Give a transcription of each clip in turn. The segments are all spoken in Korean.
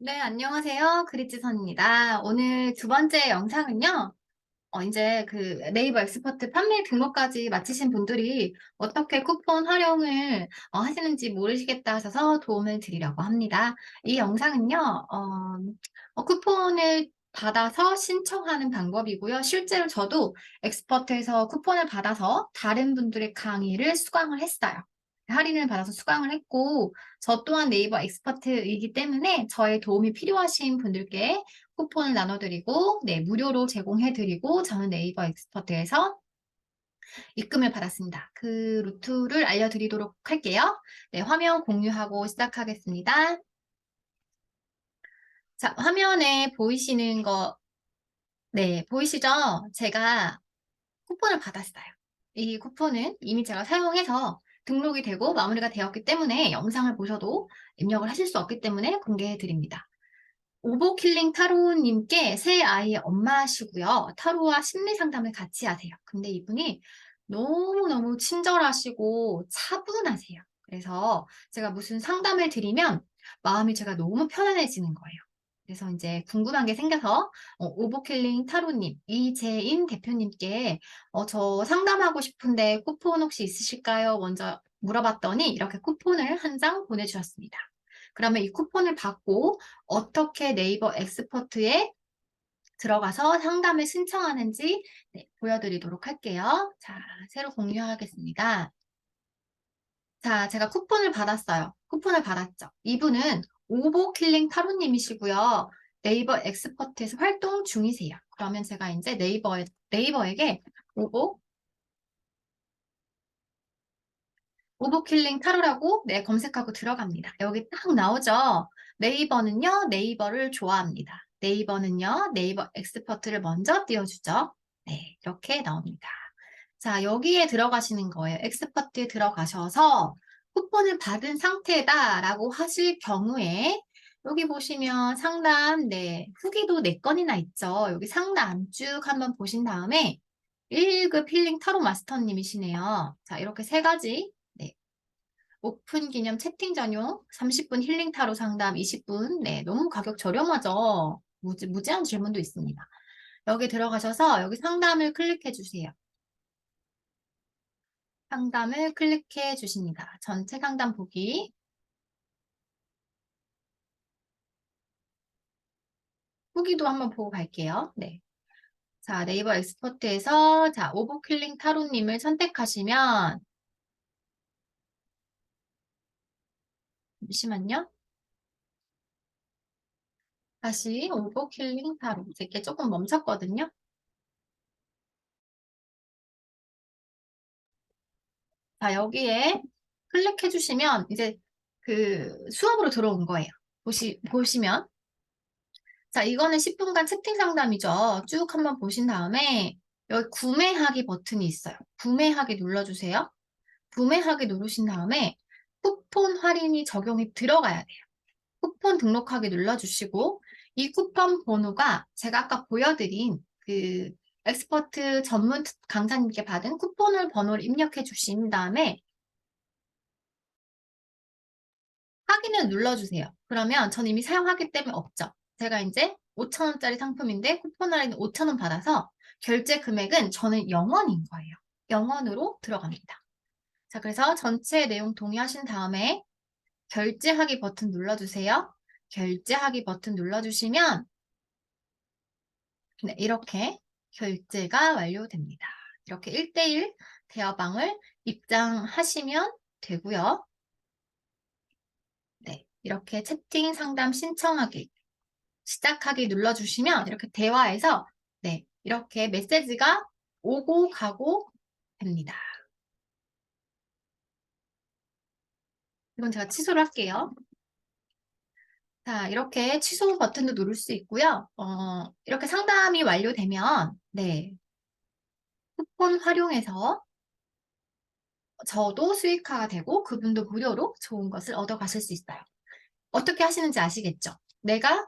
네, 안녕하세요. 그리치선입니다. 오늘 두 번째 영상은요, 어, 이제 그 네이버 엑스퍼트 판매 등록까지 마치신 분들이 어떻게 쿠폰 활용을 어, 하시는지 모르시겠다 하셔서 도움을 드리려고 합니다. 이 영상은요, 어, 어, 쿠폰을 받아서 신청하는 방법이고요. 실제로 저도 엑스퍼트에서 쿠폰을 받아서 다른 분들의 강의를 수강을 했어요. 할인을 받아서 수강을 했고, 저 또한 네이버 엑스퍼트이기 때문에 저의 도움이 필요하신 분들께 쿠폰을 나눠드리고, 네, 무료로 제공해드리고, 저는 네이버 엑스퍼트에서 입금을 받았습니다. 그 루트를 알려드리도록 할게요. 네, 화면 공유하고 시작하겠습니다. 자, 화면에 보이시는 거, 네, 보이시죠? 제가 쿠폰을 받았어요. 이 쿠폰은 이미 제가 사용해서 등록이 되고 마무리가 되었기 때문에 영상을 보셔도 입력을 하실 수 없기 때문에 공개해 드립니다. 오보킬링 타로님께 새 아이의 엄마시고요. 타로와 심리 상담을 같이 하세요. 근데 이분이 너무너무 친절하시고 차분하세요. 그래서 제가 무슨 상담을 드리면 마음이 제가 너무 편안해지는 거예요. 그래서 이제 궁금한 게 생겨서 어, 오보킬링 타로님, 이재인 대표님께 어, 저 상담하고 싶은데 쿠폰 혹시 있으실까요? 먼저 물어봤더니 이렇게 쿠폰을 한 장 보내주셨습니다. 그러면 이 쿠폰을 받고 어떻게 네이버 엑스퍼트에 들어가서 상담을 신청하는지 네, 보여드리도록 할게요. 자, 새로 공유하겠습니다. 자, 제가 쿠폰을 받았어요. 쿠폰을 받았죠. 이분은 오보킬링 타로님이시고요. 네이버 엑스퍼트에서 활동 중이세요. 그러면 제가 이제 네이버에, 네이버에게 오보, 오보킬링 타로라고 네, 검색하고 들어갑니다. 여기 딱 나오죠. 네이버는요, 네이버를 좋아합니다. 네이버는요, 네이버 엑스퍼트를 먼저 띄워주죠. 네, 이렇게 나옵니다. 자, 여기에 들어가시는 거예요. 엑스퍼트에 들어가셔서 쿠폰을 받은 상태다라고 하실 경우에 여기 보시면 상담, 네, 후기도 4건이나 있죠. 여기 상담 쭉 한번 보신 다음에 1급 힐링 타로 마스터님이시네요. 자, 이렇게 세 가지 네. 오픈 기념 채팅 전용 30분 힐링 타로 상담 20분. 네, 너무 가격 저렴하죠. 무제, 무제한 질문도 있습니다. 여기 들어가셔서 여기 상담을 클릭해 주세요. 상담을 클릭해 주십니다. 전체 상담 보기. 후기도 한번 보고 갈게요. 네. 자, 네이버 엑스퍼트에서 자, 오버킬링 타로님을 선택하시면 잠시만요. 다시 오버킬링 타로. 이렇게 조금 멈췄거든요. 자, 여기에 클릭해 주시면 이제 그 수업으로 들어온 거예요. 보시, 보시면. 자, 이거는 10분간 채팅 상담이죠. 쭉 한번 보신 다음에 여기 구매하기 버튼이 있어요. 구매하기 눌러주세요. 구매하기 누르신 다음에 쿠폰 할인이 적용이 들어가야 돼요. 쿠폰 등록하기 눌러주시고 이 쿠폰 번호가 제가 아까 보여드린 그 엑스퍼트 전문 강사님께 받은 쿠폰을 번호를 입력해 주신 다음에 확인을 눌러주세요. 그러면 전 이미 사용하기 때문에 없죠. 제가 이제 5,000원짜리 상품인데 쿠폰 할인 5,000원 받아서 결제 금액은 저는 0원인 거예요. 0원으로 들어갑니다. 자, 그래서 전체 내용 동의하신 다음에 결제하기 버튼 눌러주세요. 결제하기 버튼 눌러주시면 네, 이렇게 결제가 완료됩니다. 이렇게 1대1 대화방을 입장하시면 되고요. 네, 이렇게 채팅 상담 신청하기 시작하기 눌러주시면 이렇게 대화에서 네, 이렇게 메시지가 오고 가고 됩니다. 이건 제가 취소를 할게요. 자, 이렇게 취소 버튼도 누를 수 있고요. 어, 이렇게 상담이 완료되면, 네. 쿠폰 활용해서 저도 수익화가 되고 그분도 무료로 좋은 것을 얻어 가실 수 있어요. 어떻게 하시는지 아시겠죠? 내가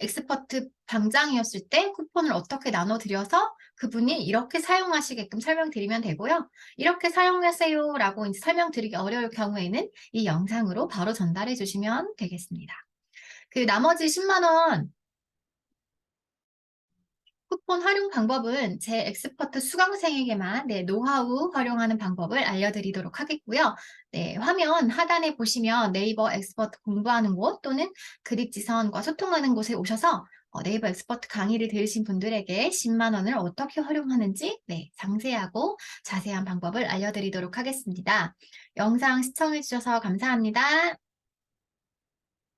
엑스퍼트 방장이었을 때 쿠폰을 어떻게 나눠드려서 그분이 이렇게 사용하시게끔 설명드리면 되고요. 이렇게 사용하세요 라고 이제 설명드리기 어려울 경우에는 이 영상으로 바로 전달해 주시면 되겠습니다. 그 나머지 10만 원 쿠폰 활용 방법은 제 엑스퍼트 수강생에게만 네, 노하우 활용하는 방법을 알려드리도록 하겠고요. 네, 화면 하단에 보시면 네이버 엑스퍼트 공부하는 곳 또는 그립지선과 소통하는 곳에 오셔서 어, 네이버 엑스퍼트 강의를 들으신 분들에게 10만 원을 어떻게 활용하는지 네, 상세하고 자세한 방법을 알려드리도록 하겠습니다. 영상 시청해주셔서 감사합니다.